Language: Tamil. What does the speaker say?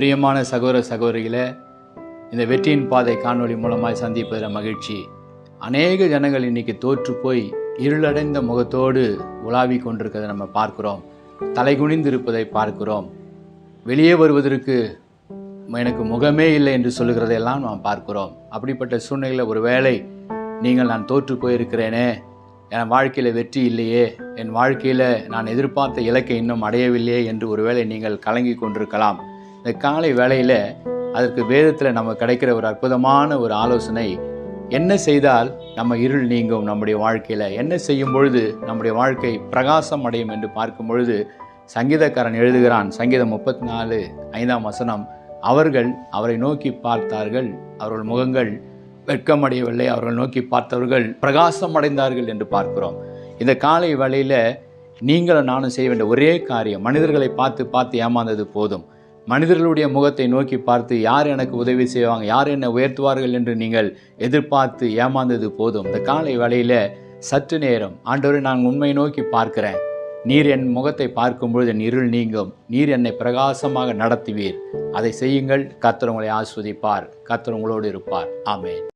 பிரியமான சகோதர சகோதரிகளை இந்த வெற்றியின் பாதை காணொளி மூலமாக சந்திப்பதில் மகிழ்ச்சி. அநேக ஜனங்கள் இன்னைக்கு தோற்று போய் இருளடைந்த முகத்தோடு உலாவி கொண்டிருக்கிறதை நம்ம பார்க்கிறோம். தலைகுனிந்து இருப்பதை பார்க்கிறோம். வெளியே வருவதற்கு எனக்கு முகமே இல்லை என்று சொல்லுகிறதையெல்லாம் நாம் பார்க்கிறோம். அப்படிப்பட்ட சூழ்நிலையில் ஒருவேளை நீங்கள் நான் தோற்று போயிருக்கிறேனே என் வாழ்க்கையில் வெற்றி இல்லையே என் வாழ்க்கையில் நான் எதிர்பார்த்த இலக்கை இன்னும் அடையவில்லையே என்று ஒருவேளை நீங்கள் கலங்கி கொண்டிருக்கலாம். இந்த காலை வேளையில் அதற்கு வேதத்தில் நம்ம கிடைக்கிற ஒரு அற்புதமான ஒரு ஆலோசனை என்ன செய்தால் நம்ம இருள் நீங்கும் நம்முடைய வாழ்க்கையில்? என்ன செய்யும் பொழுது நம்முடைய வாழ்க்கை பிரகாசம் அடையும் என்று பார்க்கும் பொழுது சங்கீதக்காரன் எழுதுகிறான் சங்கீதம் முப்பத்தி நாலு ஐந்தாம் வசனம் அவர்கள் அவரை நோக்கி பார்த்தார்கள் அவர்கள் முகங்கள் வெட்கமடையவில்லை அவர்கள் நோக்கி பார்த்தவர்கள் பிரகாசம் அடைந்தார்கள் என்று பார்க்கிறோம். இந்த காலை வேளையில் நீங்களும் நானும் செய்ய வேண்டிய ஒரே காரியம் மனிதர்களை பார்த்து பார்த்து ஏமாந்தது போதும். மனிதர்களுடைய முகத்தை நோக்கி பார்த்து யார் எனக்கு உதவி செய்வாங்க? யார் என்னை உயர்த்துவார்கள்? என்று நீங்கள் எதிர்பார்த்து ஏமாந்தது போதும். இந்த காலை வேளையில் சற்று நேரம். ஆண்டவரை நான் உண்மை நோக்கி பார்க்கிறேன். நீர் என் முகத்தை பார்க்கும்பொழுது என் இருள் நீங்கும். நீர் என்னை பிரகாசமாக நடத்துவீர். அதை செய்யுங்கள். கர்த்தர் உங்களை ஆஸ்வதிப்பார். கர்த்தர் உங்களோடு இருப்பார். ஆமே